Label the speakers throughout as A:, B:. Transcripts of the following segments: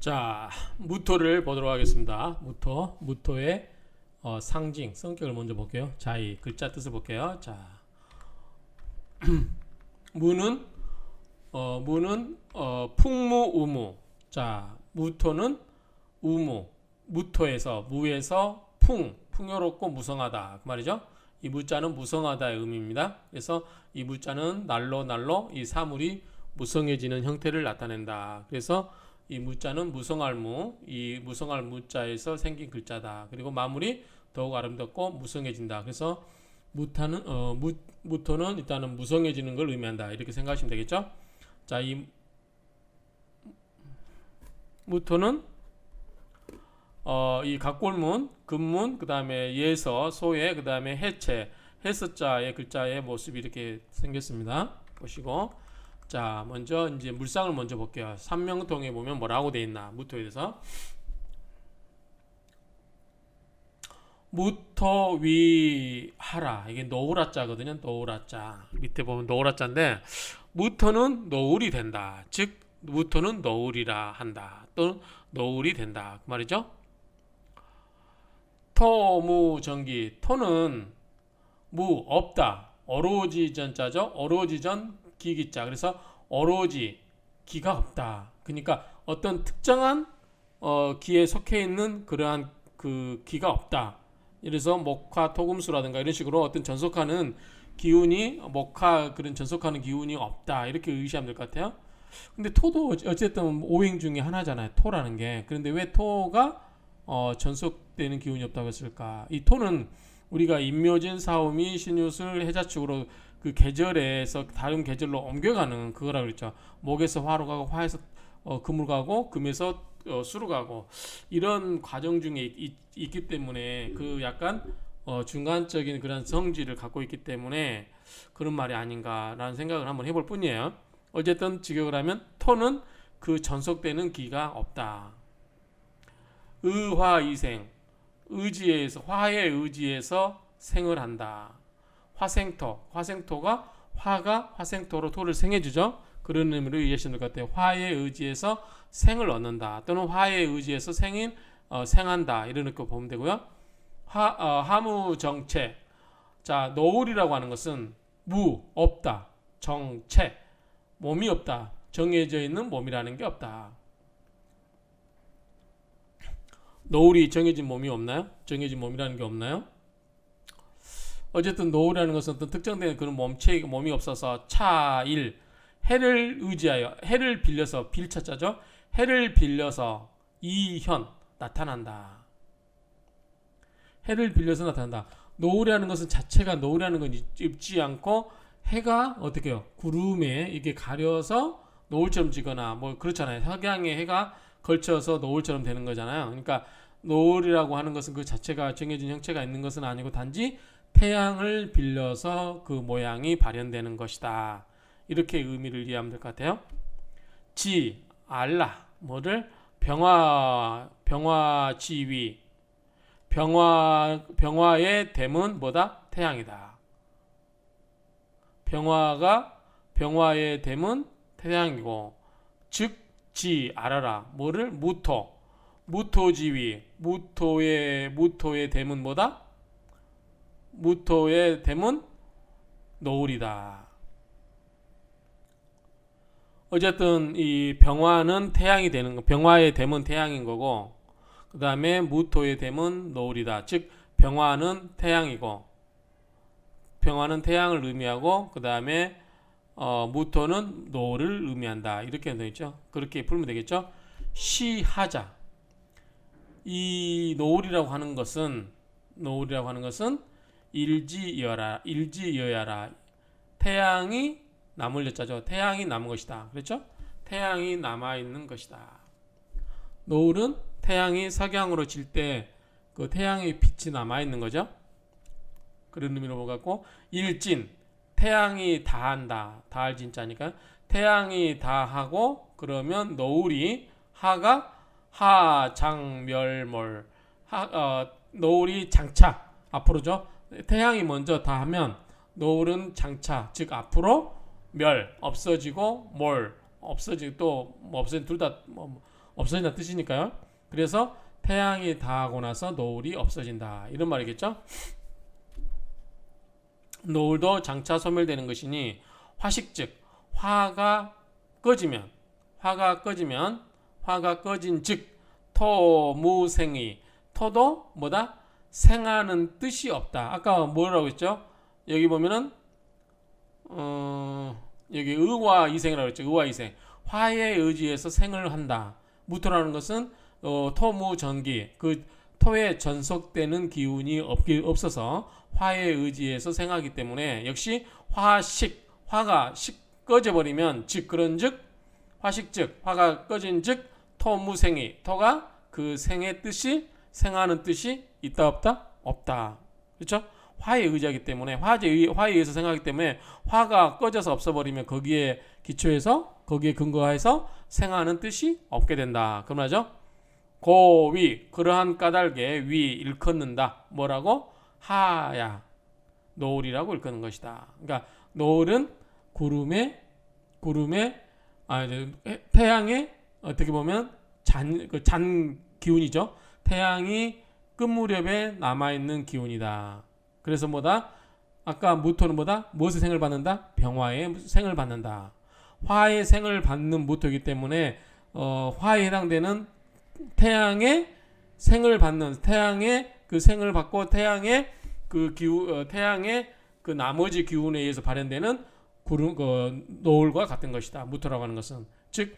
A: 자, 무토를 보도록 하겠습니다. 무토, 무토의 어, 상징, 성격을 먼저 볼게요. 자, 이 글자 뜻을 볼게요. 자, 무는 어, 무는 어, 풍무 우무. 자, 무토는 우무. 무토에서 무에서 풍, 풍요롭고 무성하다. 그 말이죠. 이 무자는 무성하다의 의미입니다. 그래서 이 무자는 날로 날로 이 사물이 무성해지는 형태를 나타낸다. 그래서 이 무자는 무성할 무, 이 무성할 무자에서 생긴 글자다. 그리고 마무리 더욱 아름답고 무성해진다. 그래서 무타는 어 무, 무토는 일단은 무성해지는 걸 의미한다. 이렇게 생각하시면 되겠죠? 자, 이 무토는 어, 이 각골문, 금문, 그 다음에 예서, 소예, 그 다음에 해체, 해서자의 글자의 모습이 이렇게 생겼습니다. 보시고. 자, 먼저 이제 물상을 먼저 볼게요. 삼명통에 보면 뭐라고 돼 있나? 무토에 대해서. 무토위하라. 이게 노우라자거든요. 노우라자. 밑에 보면 노우라자인데 무토는 노울이 된다. 즉 무토는 노울이라 한다. 또는 노울이 된다. 그 말이죠. 토무전기 토는 무 없다. 어로지 전자죠. 어로지 전 기기자. 그래서 어로지 기가 없다. 그러니까 어떤 특정한 어, 기에 속해 있는 그러한 그 기가 없다. 그래서 목화 토금수라든가 이런 식으로 어떤 전속하는 기운이 목화 그런 전속하는 기운이 없다. 이렇게 의시하면 될 것 같아요. 근데 토도 어쨌든 오행 중에 하나잖아요. 토라는 게. 그런데 왜 토가 어, 전속되는 기운이 없다고 했을까? 이 토는 우리가 임묘진, 사오미, 신유술, 해자축으로 그 계절에서 다른 계절로 옮겨가는 그거라 그랬죠. 목에서 화로 가고 화에서 어, 금으로 가고 금에서 어, 수로 가고 이런 과정 중에 있, 기 때문에 그 약간 어, 중간적인 그런 성질을 갖고 있기 때문에 그런 말이 아닌가라는 생각을 한번 해볼 뿐이에요. 어쨌든 직역을 하면 토는 그 전속되는 기가 없다. 의화이생 의지에서 화의 의지에서 생을 한다. 화생토 화생토가 화가 화생토로 토를 생해주죠. 그런 의미로 이해하시면 될 것 같아요. 화의 의지에서 생을 얻는다. 또는 화의 의지에서 생인 어, 생한다. 이런 거 보면 되고요. 화 어, 하무정체 자 노을이라고 하는 것은 무 없다. 정체 몸이 없다. 정해져 있는 몸이라는 게 없다. 노을이 정해진 몸이 없나요? 정해진 몸이라는 게 없나요? 어쨌든 노을이라는 것은 어떤 특정된 그런 몸체 몸이 없어서 차일 해를 의지하여 해를 빌려서 빌차자죠. 해를 빌려서 이현 나타난다. 해를 빌려서 나타난다. 노을이라는 것은 자체가 노을이라는 건 입지 않고 해가 어떻게 해요? 구름에 이게 가려서 노을처럼 지거나 뭐 그렇잖아요. 석양에 해가 걸쳐서 노을처럼 되는 거잖아요. 그러니까 노을이라고 하는 것은 그 자체가 정해진 형체가 있는 것은 아니고 단지 태양을 빌려서 그 모양이 발현되는 것이다. 이렇게 의미를 이해하면 될 것 같아요. 지 알라 뭐를 병화 병화 지위 병화 병화의 댐은 뭐다? 태양이다. 병화가 병화의 댐은 태양이고 즉지 알아라 뭐를 무토 무토 지위 무토의 무토의 댐은 뭐다? 무토의 댐은 노을이다. 어쨌든 이 병화는 태양이 되는 거, 병화의 댐은 태양인 거고, 그 다음에 무토의 댐은 노을이다. 즉 병화는 태양이고, 병화는 태양을 의미하고, 그 다음에 어, 무토는 노를 의미한다. 이렇게 되어 있죠. 그렇게 풀면 되겠죠. 시하자. 이 노을이라고 하는 것은 노을이라고 하는 것은 일지여라 일지여야라 태양이 남을 여자죠. 태양이 남은 것이다. 그렇죠? 태양이 남아 있는 것이다. 노을은 태양이 석양으로 질 때 그 태양의 빛이 남아 있는 거죠. 그런 의미로 보고 일진 태양이 다한다. 다할 진짜니까 태양이 다하고 그러면 노을이 하가 하장멸몰 하, 어, 노을이 장차 앞으로죠. 태양이 먼저 다 하면 노을은 장차 즉 앞으로 멸 없어지고 몰 없어지고 또뭐 없어진 둘다 뭐, 없어진다 뜻이니까요. 그래서 태양이 다하고 나서 노을이 없어진다 이런 말이겠죠. 노을도 장차 소멸되는 것이니 화식 즉 화가 꺼지면 화가 꺼지면 화가 꺼진 즉 토무생이 토도 뭐다 생하는 뜻이 없다. 아까 뭐라고 했죠? 여기 보면은 어 여기 의와 이생이라고 했죠. 의와 이생. 화에 의지해서 생을 한다. 무토라는 것은 어, 토무 전기 그 토에 전속되는 기운이 없기 없어서 화에 의지해서 생하기 때문에 역시 화식 화가 식 꺼져 버리면 즉 그런즉 화식즉 화가 꺼진 즉 토무생이 토가 그 생의 뜻이 생하는 뜻이 있다 없다? 없다. 그렇죠? 화에 의지하기 때문에 화에 의- 화에 의해서 생각하기 때문에 화가 꺼져서 없어버리면 거기에 기초해서 거기에 근거해서 생하는 뜻이 없게 된다. 그 말이죠? 고위 그러한 까닭에 위 일컫는다. 뭐라고? 하야. 노을이라고 일컫는 것이다. 그러니까 노을은 구름의 구름의 아 태양의 어떻게 보면 잔, 그 잔 기운이죠. 태양이 끝 무렵에 남아 있는 기운이다. 그래서 뭐다? 아까 무토는 뭐다? 무엇의 생을 받는다? 병화의 생을 받는다. 화의 생을 받는 무토이기 때문에 어, 화에 해당되는 태양의 생을 받는 태양의 그 생을 받고 태양의 그 기후 어, 태양의 그 나머지 기운에 의해서 발현되는 구름 그 노을과 같은 것이다. 무토라고 하는 것은 즉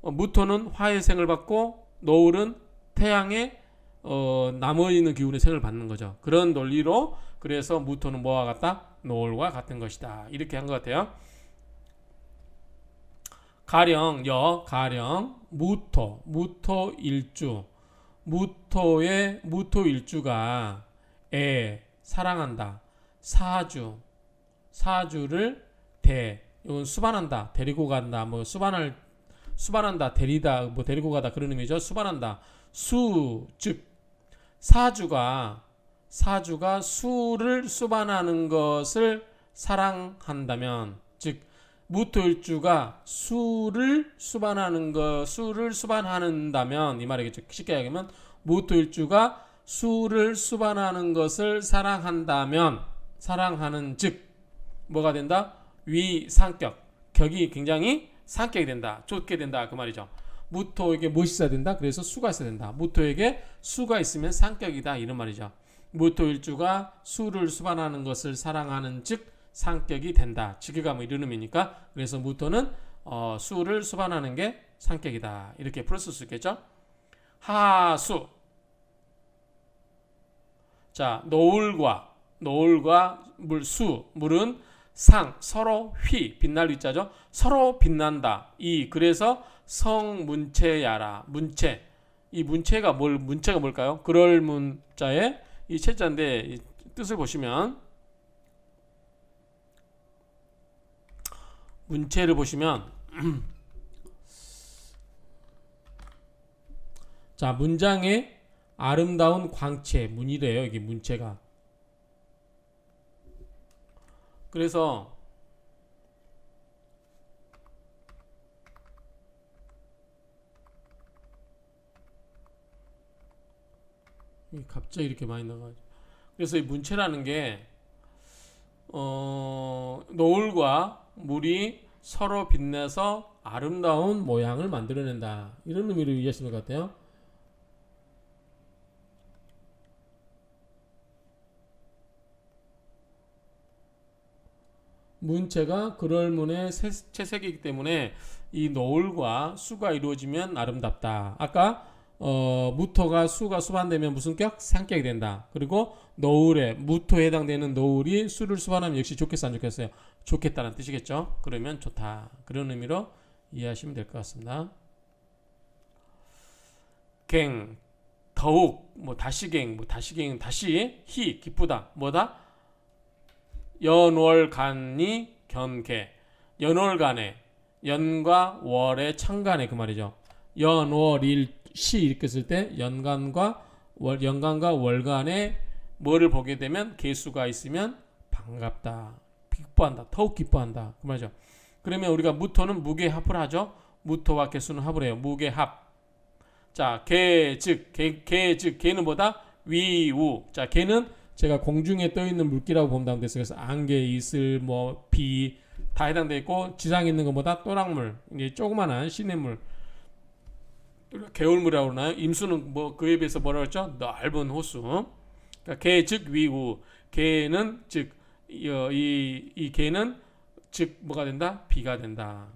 A: 어, 무토는 화의 생을 받고 노을은 태양의 어, 나머지 있는 기운의 생을 받는 거죠. 그런 논리로 그래서 무토는 뭐와 같다? 노을과 같은 것이다. 이렇게 한 것 같아요. 가령 여 가령 무토 무토 일주. 무토의 무토 일주가 애 사랑한다. 사주. 사주를 대. 이건 수반한다. 데리고 간다. 뭐 수반할 수반한다 데리다. 뭐 데리고 가다. 그런 의미죠. 수반한다. 수즉 사주가 사주가 수를 수반하는 것을 사랑한다면 즉 무토일주가 수를 수반하는 것 수를 수반한다면 이 말이겠죠 쉽게 얘기하면 무토일주가 수를 수반하는 것을 사랑한다면 사랑하는 즉 뭐가 된다? 위 상격. 격이 굉장히 상격이 된다. 좋게 된다. 그 말이죠 무토에게 무엇이 있어야 된다? 그래서 수가 있어야 된다. 무토에게 수가 있으면 상격이다. 이런 말이죠. 무토일주가 수를 수반하는 것을 사랑하는 즉 상격이 된다. 지게가 뭐 이런 의미니까. 그래서 무토는 어, 수를 수반하는 게 상격이다. 이렇게 풀었을 수 있겠죠? 하수. 자 노을과 노을과 물 수. 물은 상 서로 휘. 빛날 위자죠? 서로 빛난다. 이 그래서 성문체야라 문체. 이 문체가 뭘 문체가 뭘까요? 그럴 문자에 이 체자인데 이 뜻을 보시면 문체를 보시면 자 문장의 아름다운 광채 문이래요 이게 문체가. 그래서 갑자기 이렇게 많이 나가죠. 그래서 이 문체라는 게 어, 노을과 물이 서로 빛내서 아름다운 모양을 만들어낸다. 이런 의미로 이해하시는 것 같아요. 문체가 그럴 문의 세- 채색이기 때문에 이 노을과 수가 이루어지면 아름답다. 아까 어, 무토가 수가 수반되면 무슨 격? 상격이 된다. 그리고 노을에 무토에 해당되는 노을이 수를 수반하면 역시 좋겠어 안 좋겠어요? 좋겠다는 뜻이겠죠. 그러면 좋다. 그런 의미로 이해하시면 될 것 같습니다. 갱 더욱 뭐 다시갱 뭐 다시갱 다시 희 기쁘다 뭐다 연월간이 견개 연월간에 연과 월의 창간에 그 말이죠 연월일 시쓸때 연간과 월 연간과 월간에 뭐를 보게 되면 개수가 있으면 반갑다 기뻐한다 더욱 기뻐한다 그 말이죠 그러면 우리가 무토는 무게 합을 하죠 무토와 개수는 합을 해요 무게 합 자, 개, 즉, 개, 개, 즉, 개는 뭐다? 위 우. 자, 개는 제가 공중에 떠 있는 물기라고 보면 되겠어요. 그래서 안개, 이슬, 뭐, 비, 다 해당되어 있고, 지상에 있는 것보다 또랑물, 이제 조그만한 시냇물, 개울물이라고 그러나요? 임수는 뭐, 그에 비해서 뭐라 그랬죠? 넓은 호수. 그러니까 개, 즉, 위우. 개는, 즉, 이, 어, 개는, 즉, 뭐가 된다? 비가 된다.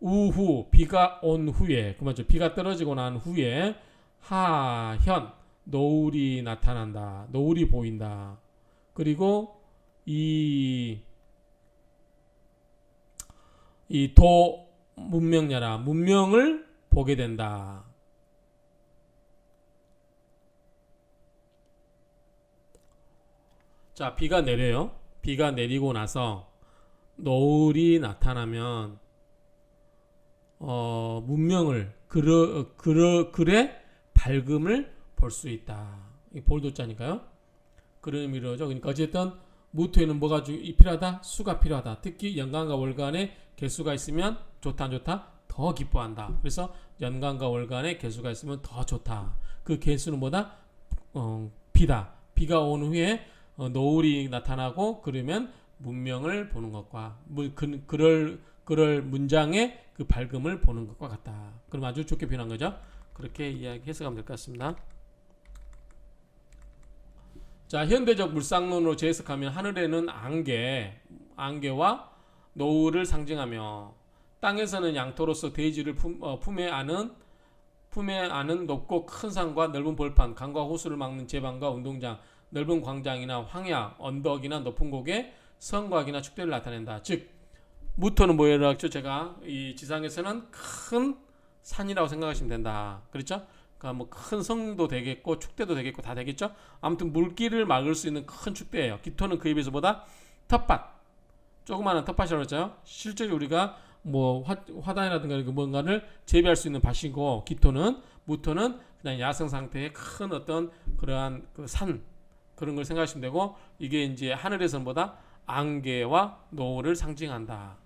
A: 우후 비가 온 후에 그 맞죠 비가 떨어지고 난 후에 하현 노을이 나타난다 노을이 보인다 그리고 이 이 도 문명녀라 문명을 보게 된다 자 비가 내려요 비가 내리고 나서 노을이 나타나면 어, 문명을 그러, 그러, 글의 밝음을 볼 수 있다. 이 볼도자니까요. 그런 의미로죠. 그러니까 어쨌든 무토에는 뭐가 필요하다? 수가 필요하다. 특히 연간과 월간에 개수가 있으면 좋다 안 좋다? 더 기뻐한다. 그래서 연간과 월간에 개수가 있으면 더 좋다. 그 개수는 뭐다? 어, 비다. 비가 온 후에 어, 노을이 나타나고 그러면 문명을 보는 것과 뭐, 그, 그럴 그럴 문장의 그 밝음을 보는 것과 같다. 그럼 아주 좋게 표현한 거죠. 그렇게 이야기 해석하면 될 것 같습니다. 자, 현대적 물상론으로 재해석하면 하늘에는 안개, 안개와 노을을 상징하며 땅에서는 양토로서 대지를 품, 어, 품에 안은 품에 안은 높고 큰 산과 넓은 벌판, 강과 호수를 막는 제방과 운동장, 넓은 광장이나 황야, 언덕이나 높은 곳에 성곽이나 축대를 나타낸다. 즉 무토는 뭐라고 했죠? 제가 이 지상에서는 큰 산이라고 생각하시면 된다. 그렇죠? 그러니까 뭐 큰 성도 되겠고 축대도 되겠고 다 되겠죠? 아무튼 물길을 막을 수 있는 큰 축대예요. 기토는 그에 비해서 보다 텃밭, 조그마한 텃밭이라고 했죠. 실제로 우리가 뭐 화, 화단이라든가 그 뭔가를 재배할 수 있는 밭이고 기토는 무토는 그냥 야생 상태의 큰 어떤 그러한 그 산 그런 걸 생각하시면 되고 이게 이제 하늘에서는 보다 안개와 노을을 상징한다.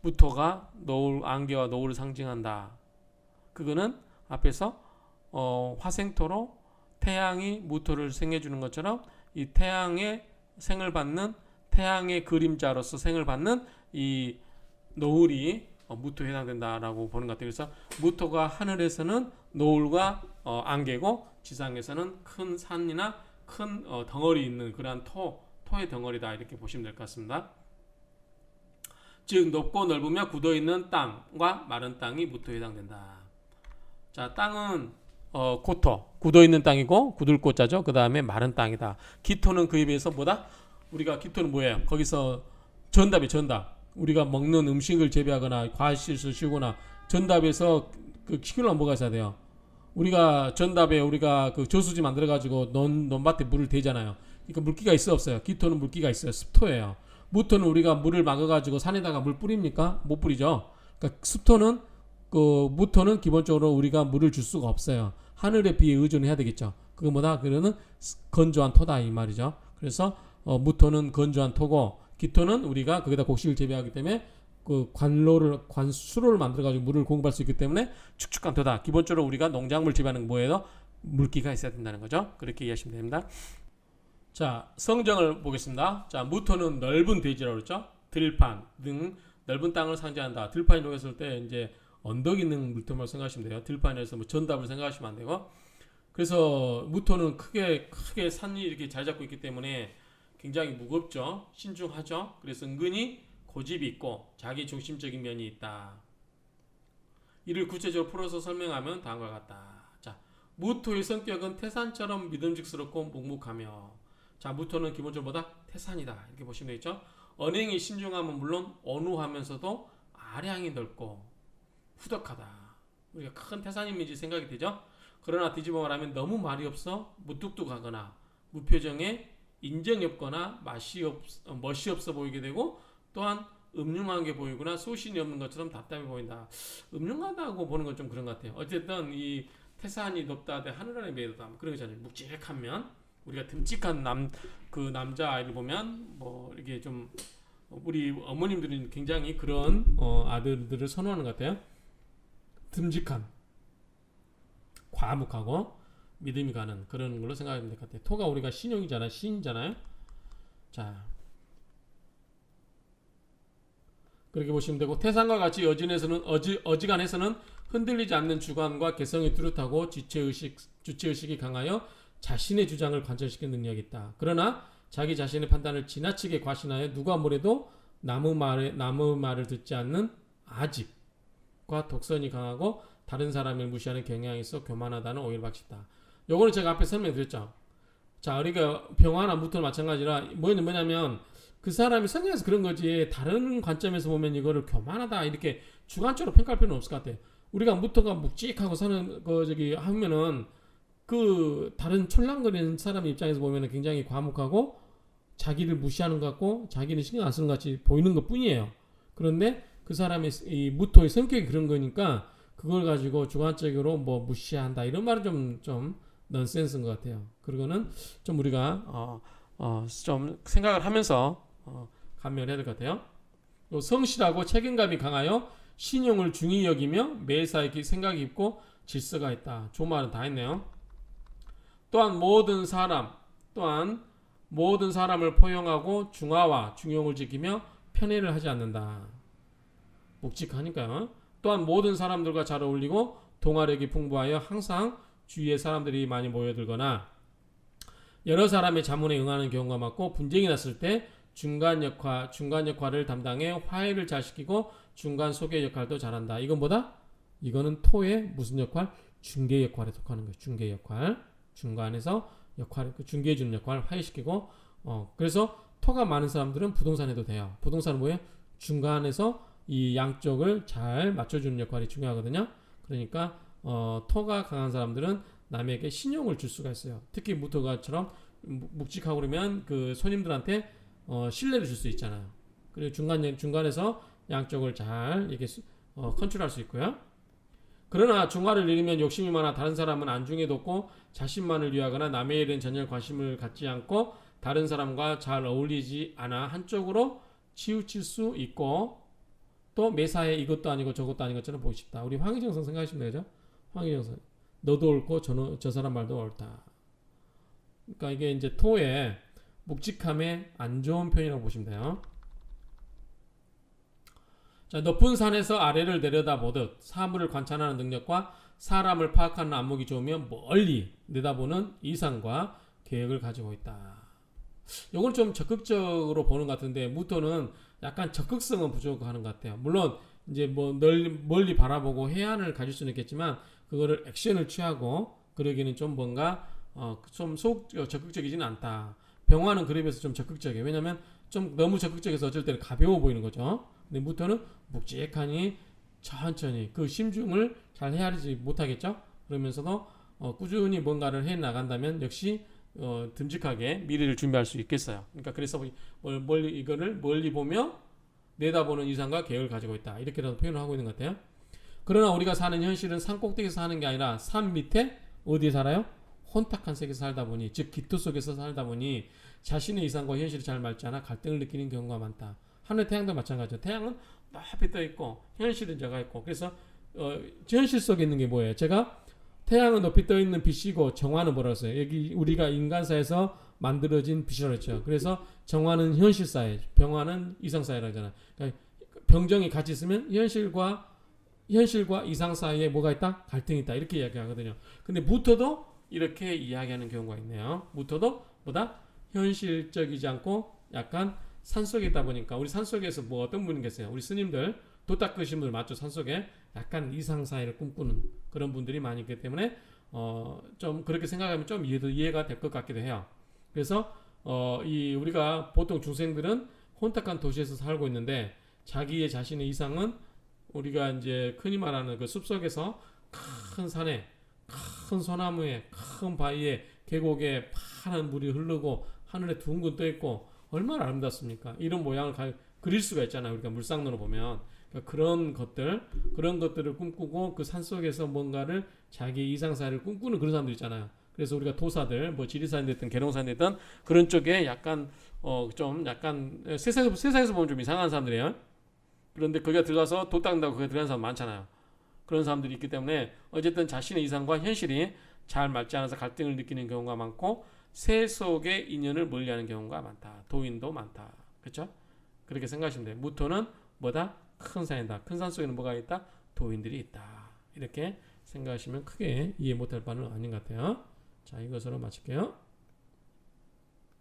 A: 무토가 노을 안개와 노을을 상징한다. 그거는 앞에서 어, 화생토로 태양이 무토를 생해 주는 것처럼 이 태양의 생을 받는 태양의 그림자로서 생을 받는 이 노을이 어, 무토에 해당된다라고 보는 것 같아요. 그래서 무토가 하늘에서는 노을과 어, 안개고 지상에서는 큰 산이나 큰 어, 덩어리 있는 그러한 토 토의 덩어리다 이렇게 보시면 될 것 같습니다. 즉 높고 넓으며 굳어 있는 땅과 마른 땅이 무토에 해당된다. 자, 땅은 어, 고토, 굳어 있는 땅이고 굳을 고자죠. 그 다음에 마른 땅이다. 기토는 그에 비해서 뭐다? 우리가 기토는 뭐예요? 거기서 전답이 전답. 우리가 먹는 음식을 재배하거나 과실수 쉬거나 전답에서 그 키우려면 뭐가 있어야 돼요? 우리가 전답에 우리가 그 저수지 만들어 가지고 논 논밭에 물을 대잖아요. 그러니까 물기가 있어 없어요. 기토는 물기가 있어요. 습토예요. 무토는 우리가 물을 막아 가지고 산에다가 물 뿌립니까? 못 뿌리죠. 그러니까 습토는 그 무토는 기본적으로 우리가 물을 줄 수가 없어요. 하늘의 비에 의존해야 되겠죠. 그거 뭐다? 그러는 건조한 토다 이 말이죠. 그래서 어, 무토는 건조한 토고 기토는 우리가 거기다 곡식을 재배하기 때문에 그 관로를 관수로를 만들어 가지고 물을 공급할 수 있기 때문에 축축한 토다. 기본적으로 우리가 농작물 재배하는 뭐예요? 물기가 있어야 된다는 거죠. 그렇게 이해하시면 됩니다. 자, 성정을 보겠습니다. 자, 무토는 넓은 대지라고 그랬죠? 들판 등 넓은 땅을 상징한다. 들판이라고 했을 때 이제 언덕 있는 물토를 생각하시면 돼요. 들판에서 뭐 전답을 생각하시면 안 되고. 그래서 무토는 크게 크게 산이 이렇게 잘 잡고 있기 때문에 굉장히 무겁죠. 신중하죠. 그래서 은근히 고집이 있고 자기 중심적인 면이 있다. 이를 구체적으로 풀어서 설명하면 다음과 같다. 자, 무토의 성격은 태산처럼 믿음직스럽고 묵묵하며 자, 무토는 기본적으로 뭐다? 태산이다. 이렇게 보시면 되겠죠? 언행이 신중하면 물론 온후하면서도 아량이 넓고 후덕하다. 우리가 큰 태산 이미지 생각이 되죠? 그러나 뒤집어 말하면 너무 말이 없어 무뚝뚝하거나 무표정에 인정이 없거나 맛이 없, 어, 멋이 없어 보이게 되고 또한 음흉한 게 보이거나 소신이 없는 것처럼 답답해 보인다. 음흉하다고 보는 건 좀 그런 것 같아요. 어쨌든 이 태산이 높다 대 하늘 안에 매도다 그런 거잖아요. 묵직한 면 우리가 듬직한 남 그 남자 아이를 보면 뭐 이렇게 좀 우리 어머님들은 굉장히 그런 어, 아들들을 선호하는 것 같아요. 듬직한, 과묵하고 믿음이 가는 그런 걸로 생각하면 될 것 같아요. 토가 우리가 신용이잖아요. 신이잖아요. 자. 그렇게 보시면 되고 태산과 같이 여진에서는 어지, 어지간해서는 흔들리지 않는 주관과 개성이 뚜렷하고 주체의식, 주체의식이 강하여 자신의 주장을 관철시키는 능력이 있다. 그러나 자기 자신의 판단을 지나치게 과신하여 누가 뭐래도 남의 말에 남의 말을 듣지 않는 아집과 독선이 강하고 다른 사람을 무시하는 경향이 있어 교만하다는 받치다. 요거는 제가 앞에 설명드렸죠. 자, 우리가 병화나 무토는 마찬가지라 뭐냐 뭐냐면 그 사람이 성향에서 그런 거지 다른 관점에서 보면 이거를 교만하다 이렇게 주관적으로 평가할 필요는 없을 것 같아요. 우리가 무토가 묵직하고 사는 거 저기 하면은 그 다른 촐랑거리는 사람 입장에서 보면은 굉장히 과묵하고 자기를 무시하는 것 같고 자기는 신경 안 쓰는 것 같이 보이는 것 뿐이에요. 그런데 그 사람의 이 무토의 성격이 그런 거니까 그걸 가지고 주관적으로 뭐 무시한다 이런 말은 좀좀 넌센스인 것 같아요. 그거는 좀 우리가 어, 어, 좀 생각을 하면서 어, 감면해야 될 것 같아요. 또 성실하고 책임감이 강하여 신용을 중히 여기며 매사에 생각이 있고 질서가 있다. 좋은 말은 다 했네요. 또한 모든 사람 또한 모든 사람을 포용하고 중화와 중용을 지키며 편애를 하지 않는다. 묵직하니까요. 또한 모든 사람들과 잘 어울리고 동화력이 풍부하여 항상 주위에 사람들이 많이 모여들거나 여러 사람의 자문에 응하는 경우가 많고 분쟁이 났을 때 중간 역할 중간 역할을 담당해 화해를 잘 시키고 중간 소개 역할도 잘한다. 이건 뭐다? 이거는 토의 무슨 역할? 중개 역할에 속하는 거예요. 중개 역할. 중간에서 역할, 그 중개해 주는 역할 화해시키고 어 그래서 토가 많은 사람들은 부동산 해도 돼요. 부동산은 뭐예요? 중간에서 이 양쪽을 잘 맞춰주는 역할이 중요하거든요. 그러니까 어, 토가 강한 사람들은 남에게 신용을 줄 수가 있어요. 특히 무토가처럼 묵- 묵직하고 그러면 그 손님들한테 어, 신뢰를 줄 수 있잖아요. 그리고 중간 중간에서 양쪽을 잘 이렇게 수- 어, 컨트롤할 수 있고요. 그러나 중화를 잃으면 욕심이 많아 다른 사람은 안중에 뒀고 자신만을 위하거나 남의 일은 전혀 관심을 갖지 않고 다른 사람과 잘 어울리지 않아 한쪽으로 치우칠 수 있고 또 매사에 이것도 아니고 저것도 아닌 것처럼 보기 쉽다. 우리 황희정 선 생각하시면 되죠? 황희정선 너도 옳고 저, 저 사람 말도 옳다. 그러니까 이게 이제 토의 묵직함의 안 좋은 표현이라고 보시면 돼요. 자, 높은 산에서 아래를 내려다보듯 사물을 관찰하는 능력과 사람을 파악하는 안목이 좋으면 멀리 내다보는 이상과 계획을 가지고 있다. 요건 좀 적극적으로 보는 것 같은데 무토는 약간 적극성은 부족한 것 같아요. 물론 이제 뭐 널리, 멀리 바라보고 해안을 가질 수는 있겠지만 그거를 액션을 취하고 그러기는 좀 뭔가 어, 좀속 적극적이지는 않다. 병화는 그에 비해서 좀 적극적이에요. 왜냐면 좀 너무 적극적이어서 어쩔 때는 가벼워 보이는 거죠. 근데 무토는 묵직하니 천천히 그 심중을 잘 헤아리지 못하겠죠. 그러면서도 어, 꾸준히 뭔가를 해 나간다면 역시 어, 듬직하게 미래를 준비할 수 있겠어요. 그러니까 그래서 멀- 멀리 이거를 멀리 보며 내다보는 이상과 계획을 가지고 있다. 이렇게라도 표현을 하고 있는 것 같아요. 그러나 우리가 사는 현실은 산 꼭대기에서 사는 게 아니라 산 밑에 어디에 살아요? 혼탁한 세계에서 살다 보니 즉 기토 속에서 살다 보니 자신의 이상과 현실이 잘 맞지 않아 갈등을 느끼는 경우가 많다. 하늘 태양도 마찬가지죠. 태양은 높이 떠 있고 현실은 제가 있고 그래서 어, 현실 속에 있는 게 뭐예요? 제가 태양은 높이 떠 있는 빛이고 정화는 뭐라고 했어요? 여기 우리가 인간사에서 만들어진 빛이라고 했죠. 그래서 정화는 현실사회, 병화는 이상사회라고 하잖아요. 그러니까 병정이 같이 있으면 현실과 현실과 이상 사이에 뭐가 있다? 갈등이 있다. 이렇게 이야기하거든요. 근데 무토도 이렇게 이야기하는 경우가 있네요. 무토도 보다 현실적이지 않고 약간 산속에 있다 보니까 우리 산속에서 뭐 어떤 분이 계세요? 우리 스님들 도 닦으신 분들 맞죠? 산속에 약간 이상 사회를 꿈꾸는 그런 분들이 많이 있기 때문에 어 좀 그렇게 생각하면 좀 이해도 이해가 될 것 같기도 해요. 그래서 어 이 우리가 보통 중생들은 혼탁한 도시에서 살고 있는데 자기의 자신의 이상은 우리가 이제 흔히 말하는 그 숲속에서 큰 산에 큰 소나무에 큰 바위에 계곡에 파란 물이 흐르고 하늘에 둥근 떠 있고 얼마나 아름답습니까? 이런 모양을 가, 그릴 수가 있잖아요. 우리가 물상으로 보면 그러니까 그런 것들 그런 것들을 꿈꾸고 그 산 속에서 뭔가를 자기 이상사를 꿈꾸는 그런 사람들 있잖아요. 그래서 우리가 도사들 뭐 지리산이 됐든 계룡산이 됐든 그런 쪽에 약간 어 좀 약간 세상에서 세상에서 보면 좀 이상한 사람들이에요. 그런데 거기가 들어가서 도 닦는다고 거기 들어가는 사람 많잖아요. 그런 사람들이 있기 때문에 어쨌든 자신의 이상과 현실이 잘 맞지 않아서 갈등을 느끼는 경우가 많고 새 속의 인연을 멀리하는 경우가 많다. 도인도 많다. 그렇죠? 그렇게 생각하시면 돼요. 무토는 뭐다? 큰 산이다. 큰 산 속에는 뭐가 있다? 도인들이 있다. 이렇게 생각하시면 크게 이해 못할 바는 아닌 것 같아요. 자, 이것으로 마칠게요.